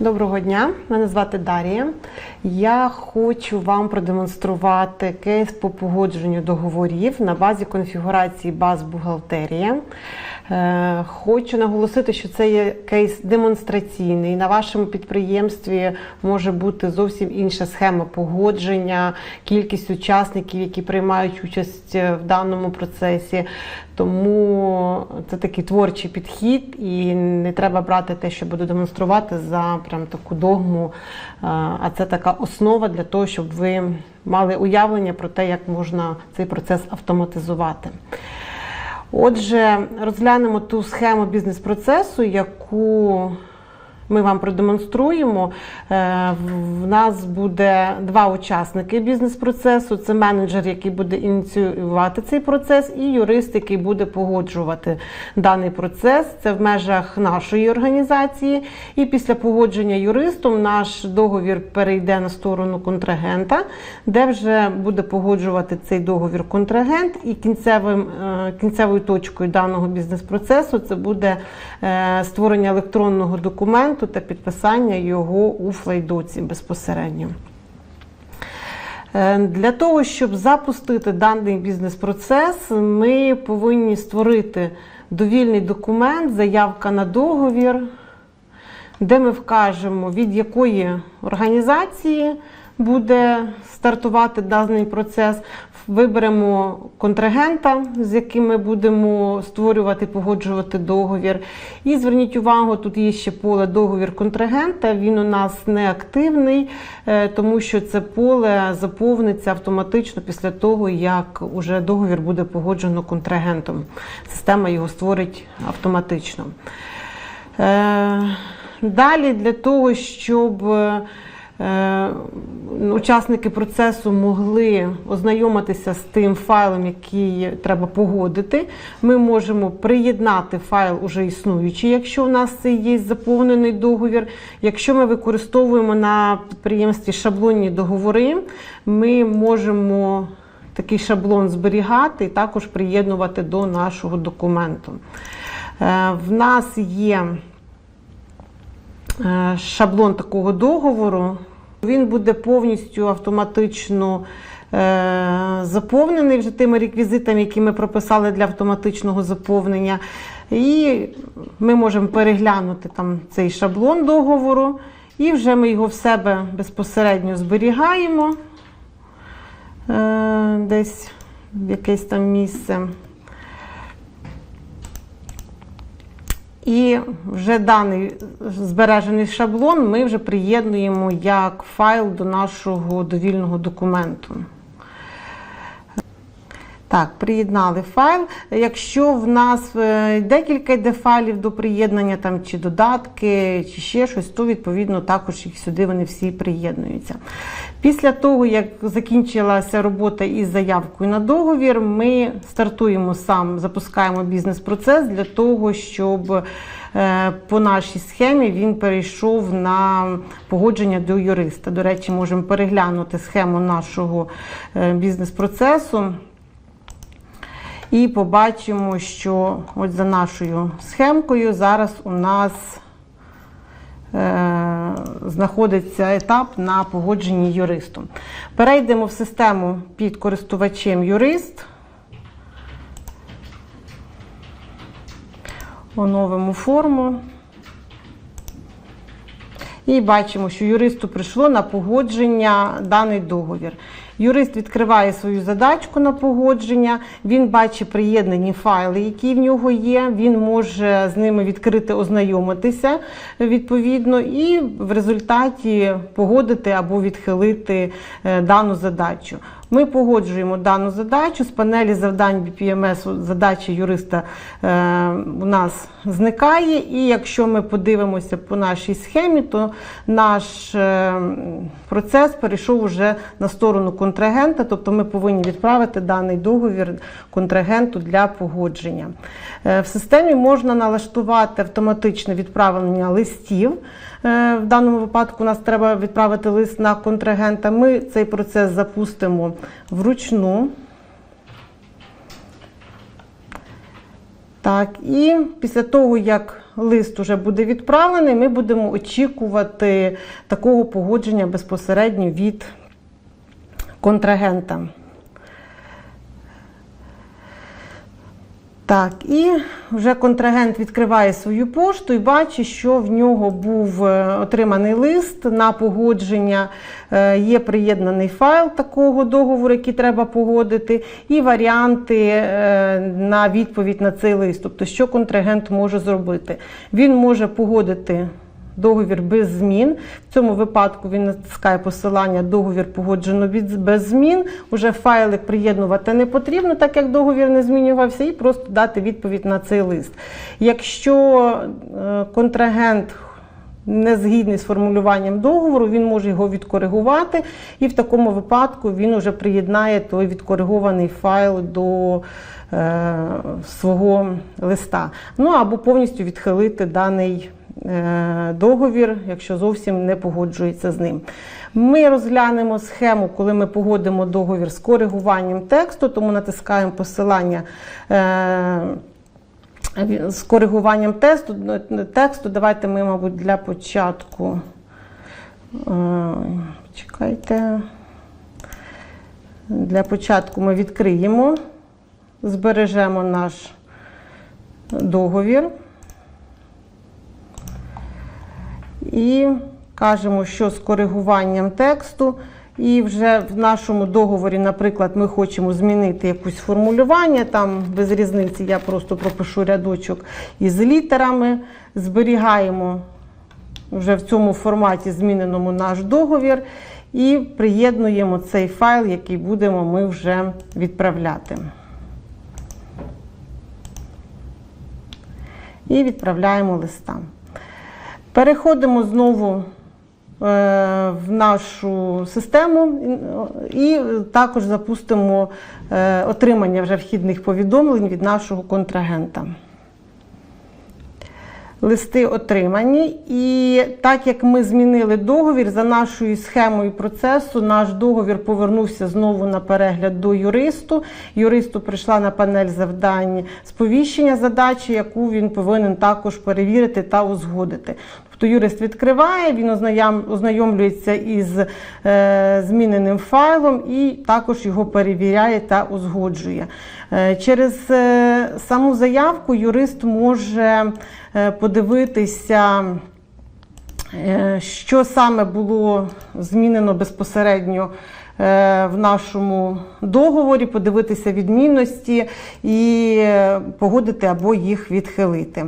Доброго дня, мене звати Дарія. Я хочу вам продемонструвати кейс по погодженню договорів на базі конфігурації баз бухгалтерія. Е, Хочу наголосити, що це є кейс демонстраційний. На вашому підприємстві може бути зовсім інша схема погодження, кількість учасників, які приймають участь в даному процесі. Тому це такий творчий підхід, і не треба брати те, що буду демонструвати за прям таку догму. А це така основа для того, щоб ви мали уявлення про те, як можна цей процес автоматизувати. Отже, розглянемо ту схему бізнес-процесу, яку ми вам продемонструємо. Е, В нас буде два учасники бізнес-процесу: це менеджер, який буде ініціювати цей процес, і юрист, який буде погоджувати даний процес. Це в межах нашої організації. І після погодження юристом наш договір перейде на сторону контрагента, де вже буде погоджувати цей договір контрагент, і кінцевим, е, кінцевою точкою даного бізнес-процесу це буде е, створення електронного документу та підписання його у Флейдоці безпосередньо. Е, Для того, щоб запустити даний бізнес-процес, ми повинні створити довільний документ, заявка на договір, де ми вкажемо, від якої організації буде стартувати даний процес. Виберемо контрагента, з яким ми будемо створювати, погоджувати договір. І зверніть увагу, тут є ще поле договір контрагента. Він у нас не активний, е, тому що це поле заповниться автоматично після того, як уже договір буде погоджено контрагентом. Система його створить автоматично. Е, Далі для того, щоб учасники процесу могли ознайомитися з тим файлом, який треба погодити, ми можемо приєднати файл уже існуючий, якщо у нас є заповнений договір. Якщо ми використовуємо на підприємстві шаблонні договори, ми можемо такий шаблон зберігати і також приєднувати до нашого документу. Е, В нас є Е, шаблон такого договору. Він буде повністю автоматично е, заповнений вже тими реквізитами, які ми прописали для автоматичного заповнення. І ми можемо переглянути там цей шаблон договору, і вже ми його в себе безпосередньо зберігаємо е, десь в якесь там місце. І вже даний збережений шаблон ми вже приєднуємо як файл до нашого довільного документу. Так, приєднали файл. Якщо в нас е, декілька йде файлів до приєднання, там, чи додатки, чи ще щось, то відповідно також їх сюди вони всі приєднуються. Після того, як закінчилася робота із заявкою на договір, ми стартуємо сам, запускаємо бізнес-процес для того, щоб е, по нашій схемі він перейшов на погодження до юриста. До речі, можемо переглянути схему нашого е, бізнес-процесу. І побачимо, що от за нашою схемкою зараз у нас е, знаходиться етап на погодженні юристом. Перейдемо в систему під користувачем юрист. Оновимо форму. І бачимо, що юристу прийшло на погодження даний договір. Юрист відкриває свою задачку на погодження, він бачить приєднані файли, які в нього є. Він може з ними відкрити, ознайомитися відповідно, і в результаті погодити або відхилити е, дану задачу. Ми погоджуємо дану задачу з панелі завдань BPMS задача юриста е, у нас зникає. І якщо ми подивимося по нашій схемі, то наш е, процес перейшов вже на сторону контрагента, тобто ми повинні відправити даний договір контрагенту для погодження. Е, в системі можна налаштувати автоматичне відправлення листів. Е, в даному випадку нас треба відправити лист на контрагента. Ми цей процес запустимо вручну. Так, і після того, як лист уже буде відправлений, ми будемо очікувати такого погодження безпосередньо від контрагента. Так, і вже контрагент відкриває свою пошту і бачить, що в нього був е, отриманий лист на погодження, е, є приєднаний файл такого договору, який треба погодити, і варіанти е, на відповідь на цей лист. Тобто, що контрагент може зробити. Він може погодити договір без змін. В цьому випадку він натискає посилання договір погоджено без змін. Уже файлик приєднувати не потрібно, так як договір не змінювався, і просто дати відповідь на цей лист. Якщо е, контрагент не згідний з формулюванням договору, він може його відкоригувати, і в такому випадку він вже приєднає той відкоригований файл до е, свого листа. Ну або повністю відхилити даний договір, якщо зовсім не погоджується з ним. Ми розглянемо схему, коли ми погодимо договір з коригуванням тексту, тому натискаємо посилання. Е, з коригуванням тексту, тексту. Давайте ми, мабуть, для початку. е, Чекайте. Для початку ми відкриємо, збережемо наш договір. І кажемо, що з коригуванням тексту. І вже в нашому договорі, наприклад, ми хочемо змінити якусь формулювання, там без різниці я просто пропишу рядочок із літерами, зберігаємо вже в цьому форматі зміненому наш договір і приєднуємо цей файл, який будемо ми вже відправляти. І відправляємо листа. Переходимо знову е, в нашу систему і також запустимо е, отримання вже вхідних повідомлень від нашого контрагента. Листи отримані, і так як ми змінили договір за нашою схемою процесу, наш договір повернувся знову на перегляд до юристу. Юристу прийшла на панель завдань сповіщення задачі, яку він повинен також перевірити та узгодити. Тобто юрист відкриває, він ознайомлюється із е, зміненим файлом і також його перевіряє та узгоджує. Е, через е, саму заявку юрист може подивитися. Що саме було змінено безпосередньо в нашому договорі, подивитися відмінності і погодити або їх відхилити.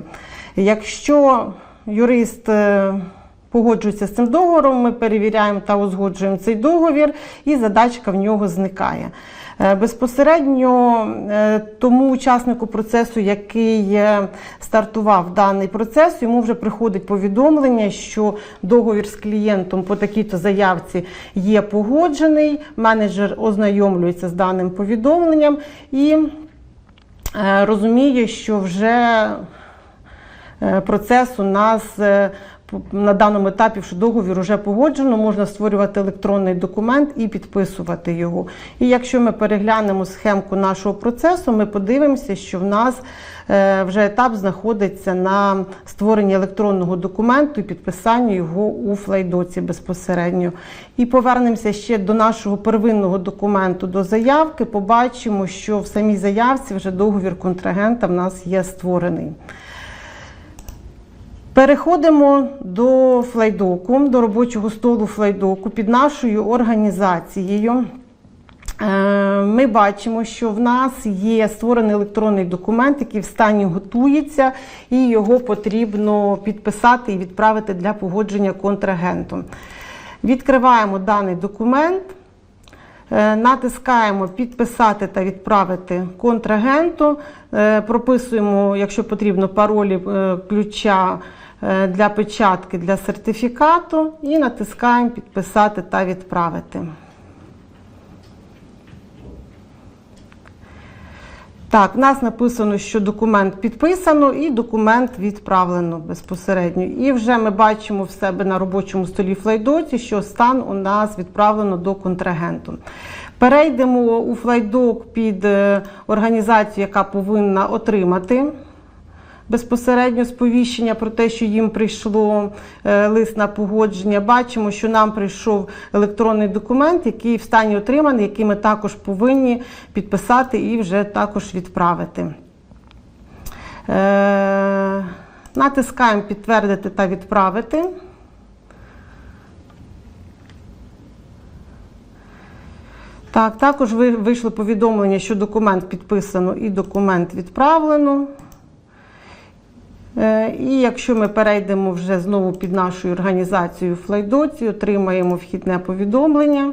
Якщо юрист е, погоджується з цим договором, ми перевіряємо та узгоджуємо цей договір, і задачка в нього зникає. Е, Безпосередньо е, тому учаснику процесу, який стартував даний процес, йому вже приходить повідомлення, що договір з клієнтом по такій-то заявці є погоджений. Менеджер ознайомлюється з даним повідомленням і розуміє, що вже е, процес у нас е, на даному етапі, що договір вже погоджено, можна створювати електронний документ і підписувати його. І якщо ми переглянемо схемку нашого процесу, ми подивимося, що в нас е, вже етап знаходиться на створенні електронного документу і підписанню його у флайдоці безпосередньо. І повернемося ще до нашого первинного документу до заявки. Побачимо, що в самій заявці вже договір контрагента в нас є створений. Переходимо до флайдоку, до робочого столу флайдоку під нашою організацією. Е, Ми бачимо, що в нас є створений електронний документ, який в стані готується, і його потрібно підписати і відправити для погодження контрагентом. Відкриваємо даний документ. Е, Натискаємо підписати та відправити контрагенту. Е, Прописуємо, якщо потрібно, паролі ключа для печатки для сертифікату і натискаємо підписати та відправити. Так, в нас написано, що документ підписано і документ відправлено безпосередньо. І вже ми бачимо в себе на робочому столі флайдоці, що стан у нас відправлено до контрагенту. Перейдемо у флайдок під е, організацію, яка повинна отримати безпосередньо сповіщення про те, що їм прийшло е, лист на погодження. Бачимо, що нам прийшов електронний документ, який в стані отриманий, який ми також повинні підписати і вже також відправити. Е, Натискаємо підтвердити та відправити. Так, також вийшло повідомлення, що документ підписано і документ відправлено. Е, І якщо ми перейдемо вже знову під нашою організацією Флайдоці, отримаємо вхідне повідомлення,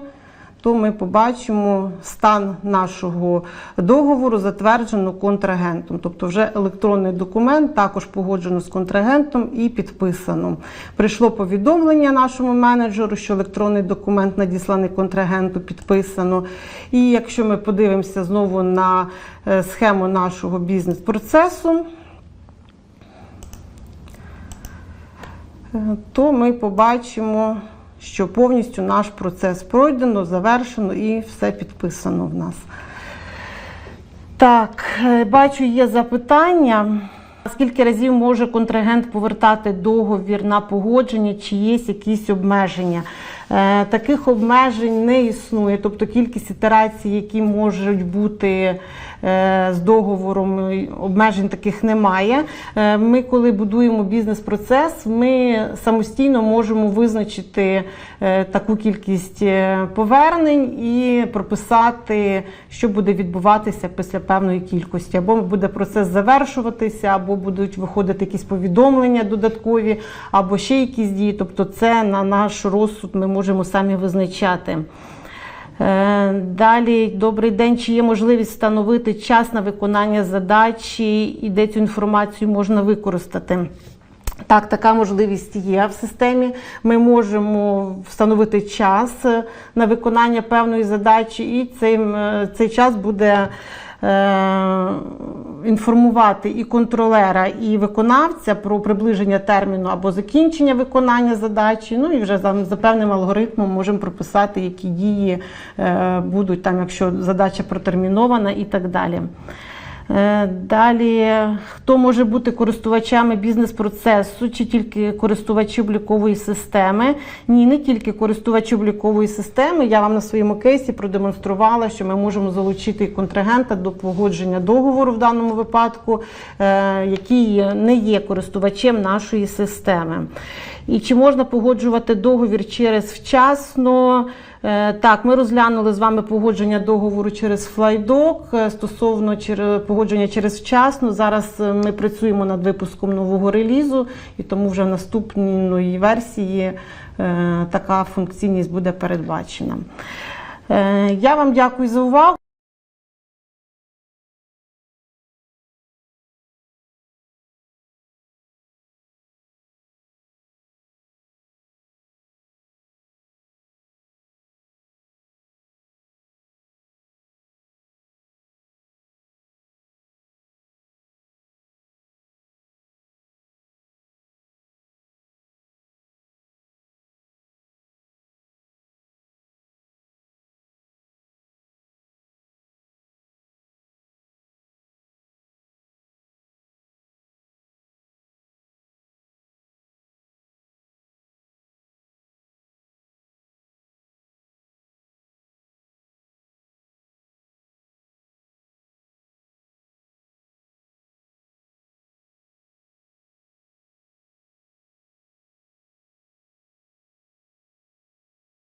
то ми побачимо стан нашого договору, затверджено контрагентом. Тобто вже електронний документ також погоджено з контрагентом і підписано. Прийшло повідомлення нашому менеджеру, що електронний документ надісланий контрагенту, підписано. І якщо ми подивимося знову на е, схему нашого бізнес-процесу, то ми побачимо, що повністю наш процес пройдено, завершено і все підписано в нас. Так, е, бачу, є запитання. Скільки разів може контрагент повертати договір на погодження, чи є якісь обмеження? Е, Таких обмежень не існує, тобто кількість ітерацій, які можуть бути е, з договором, е, обмежень таких немає. Е, Ми, коли будуємо бізнес-процес, ми самостійно можемо визначити е, таку кількість е, повернень і прописати, що буде відбуватися після певної кількості. Або буде процес завершуватися, або будуть виходити якісь повідомлення додаткові, або ще якісь дії. Тобто, це на наш розсуд ми можемо самі визначати. Е, Далі, добрий день. Чи є можливість встановити час на виконання задачі і де цю інформацію можна використати? Так, така можливість є в системі. Ми можемо встановити час на виконання певної задачі, і цей, цей час буде інформувати і контролера, і виконавця про приближення терміну або закінчення виконання задачі. Ну і вже за, за певним алгоритмом можемо прописати, які дії е, будуть там, якщо задача протермінована і так далі. Е, Далі, хто може бути користувачами бізнес-процесу, чи тільки користувачі облікової системи? Ні, не тільки користувачі облікової системи. Я вам на своєму кейсі продемонструвала, що ми можемо залучити контрагента до погодження договору в даному випадку, е, який не є користувачем нашої системи. І чи можна погоджувати договір через вчасно? Е, Так, ми розглянули з вами погодження договору через флайдок е, стосовно погодження через вчасно. Зараз е, ми працюємо над випуском нового релізу, і тому вже в наступній версії така функційність буде передбачена. Я вам дякую за увагу.